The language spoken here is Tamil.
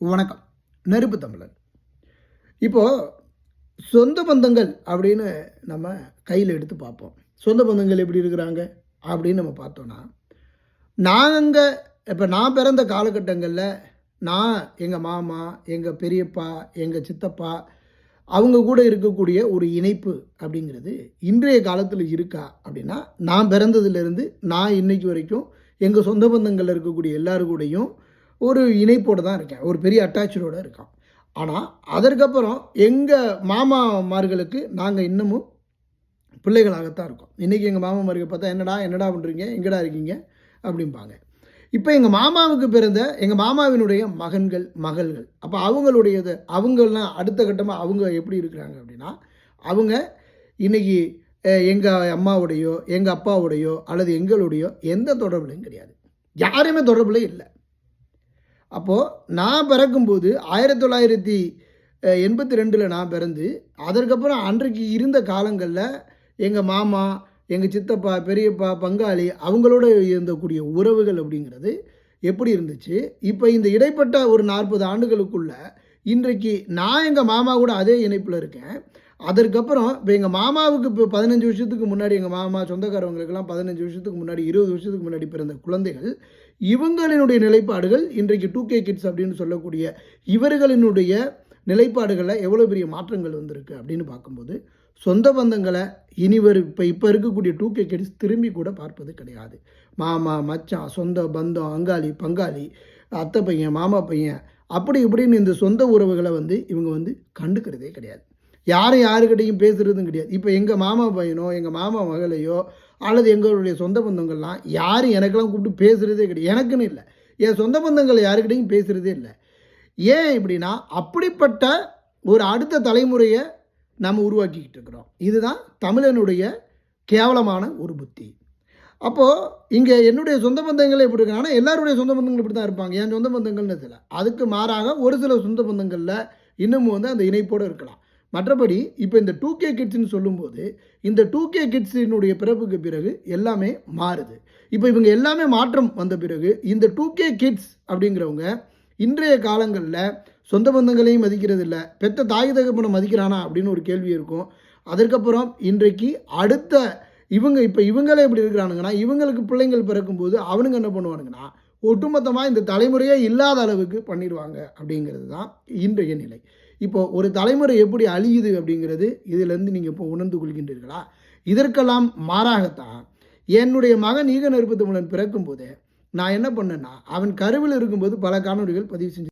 வணக்கம். நெருப்பு தமிழன். இப்போது சொந்த பந்தங்கள் அப்படின்னு நம்ம கையில் எடுத்து பார்ப்போம். சொந்த பந்தங்கள் எப்படி இருக்கிறாங்க அப்படின்னு நம்ம பார்த்தோன்னா நாங்கள் இப்போ நான் பிறந்த காலகட்டங்களில் நான் எங்கள் மாமா எங்கள் பெரியப்பா எங்கள் சித்தப்பா அவங்க கூட இருக்கக்கூடிய ஒரு இணைப்பு அப்படிங்கிறது இன்றைய காலத்தில் இருக்கா அப்படின்னா நான் பிறந்ததுலேருந்து நான் இன்னைக்கு வரைக்கும் எங்கள் சொந்த பந்தங்களில் இருக்கக்கூடிய எல்லாரு கூடயும் ஒரு இணைப்போடு தான் இருக்கேன். ஒரு பெரிய அட்டாச்சோடு இருக்கான் ஆனால் அதற்கப்புறம் எங்கள் மாமாமார்களுக்கு நாங்கள் இன்னமும் பிள்ளைகளாகத்தான் இருக்கோம். இன்றைக்கி எங்கள் மாமாமார்கள் பார்த்தா என்னடா என்னடா பண்ணுறீங்க எங்கடா இருக்கீங்க? அப்படிம்பாங்க. இப்போ எங்கள் மாமாவுக்கு பிறந்த எங்கள் மாமாவினுடைய மகன்கள் மகள்கள். அப்போ அவங்களுடையது அவங்கள்லாம் அடுத்த கட்டமாக அவங்க எப்படி இருக்கிறாங்க அப்படின்னா அவங்க இன்றைக்கி எங்கள் அம்மாவுடையோ எங்கள் அப்பாவுடையோ அல்லது எங்களுடையோ எந்த தொடர்புலையும் கிடையாது. யாருமே தொடர்புல இல்லை. அப்போது நான் பிறக்கும்போது ஆயிரத்தி தொள்ளாயிரத்தி எண்பத்தி ரெண்டில் நான் பிறந்து அதற்கப்புறம் அன்றைக்கு இருந்த காலங்களில் எங்கள் மாமா எங்கள் சித்தப்பா பெரியப்பா பங்காளி அவங்களோட இருந்தக்கூடிய உறவுகள் அப்படிங்கிறது எப்படி இருந்துச்சு? இப்போ இந்த இடைப்பட்ட ஒரு நாற்பது ஆண்டுகளுக்குள்ள இன்றைக்கு நான் எங்கள் மாமா கூட அதே இணைப்பில் இருக்கேன். அதற்கப்புறம் இப்போ எங்கள் மாமாவுக்கு இப்போ பதினஞ்சு வருஷத்துக்கு முன்னாடி எங்கள் மாமா சொந்தக்காரவங்களுக்கெல்லாம் பதினஞ்சு வருஷத்துக்கு முன்னாடி இருபது வருஷத்துக்கு முன்னாடி பிறந்த குழந்தைகள் இவங்களினுடைய நிலைப்பாடுகள் இன்றைக்கு டூ கே கிட்ஸ் அப்படின்னு சொல்லக்கூடிய இவர்களினுடைய நிலைப்பாடுகளில் எவ்வளோ பெரிய மாற்றங்கள் வந்திருக்கு அப்படின்னு பார்க்கும்போது சொந்த பந்தங்களை இனிவர் இப்போ இப்போ இருக்கக்கூடிய டூ கே கிட்ஸ் திரும்பி கூட பார்ப்பது கிடையாது. மாமா மச்சான் சொந்த பந்தம் அங்காளி பங்காளி அத்தை பையன் மாமா பையன் அப்படி இப்படின்னு இந்த சொந்த உறவுகளை வந்து இவங்க வந்து கண்டுக்கிறதே கிடையாது. யாரும் யாருக்கிட்டையும் பேசுகிறதும் கிடையாது. இப்போ எங்கள் மாமா பையனோ எங்கள் மாமா மகளையோ அல்லது எங்களுடைய சொந்த பந்தங்கள்லாம் யாரும் எனக்கெல்லாம் கூப்பிட்டு பேசுகிறதே கிடையாது. எனக்குன்னு இல்லை. என் சொந்த பந்தங்கள் யாருக்கிட்டையும் பேசுகிறதே இல்லை. ஏன் இப்படின்னா அப்படிப்பட்ட ஒரு அடுத்த தலைமுறையை நம்ம உருவாக்கிக்கிட்டு இருக்கிறோம். இதுதான் தமிழனுடைய கேவலமான ஒரு புத்தி. அப்போது இங்கே என்னுடைய சொந்த பந்தங்களே எப்படி இருக்காங்கன்னா எல்லாருடைய சொந்த பந்தங்கள் இப்படி தான் இருப்பாங்க. என் சொந்த பந்தங்கள்னு சில. அதுக்கு மாறாக ஒரு சில சொந்த பந்தங்களில் இன்னமும் வந்து அந்த இணைப்போடு இருக்கலாம். மற்றபடி இப்போ இந்த டூ கே கிட்ஸ்னு சொல்லும்போது இந்த டூ கே கிட்ஸினுடைய பிறப்புக்கு பிறகு எல்லாமே மாறுது. இப்போ இவங்க எல்லாமே மாற்றம் வந்த பிறகு இந்த டூ கே கிட்ஸ் அப்படிங்கிறவங்க இன்றைய காலங்களில் சொந்த பந்தங்களையும் மதிக்கிறது இல்லை பெத்த தாய் தகப்பனை மதிக்கிறானா அப்படின்னு ஒரு கேள்வி இருக்கும். அதற்கப்புறம் இன்றைக்கு அடுத்த இவங்க இப்போ இவங்களே எப்படி இருக்கிறானுங்கன்னா இவங்களுக்கு பிள்ளைங்கள் பிறக்கும்போது அவனுங்க என்ன பண்ணுவானுங்கன்னா ஒட்டுமொத்தமாக இந்த தலைமுறையே இல்லாத அளவுக்கு பண்ணிடுவாங்க அப்படிங்கிறது தான் இன்றைய நிலை. இப்போ ஒரு தலைமுறை எப்படி அழியுது அப்படிங்கிறது இதிலேருந்து நீங்கள் இப்போ உணர்ந்து கொள்கின்றீர்களா? இதற்கெல்லாம் மாறாகத்தான் என்னுடைய மகன் ஈக நெருப்பு தமிழன் பிறக்கும்போது நான் என்ன பண்ணேன்னா அவன் கருவில் இருக்கும்போது பல காணொலிகள் பதிவு செஞ்சு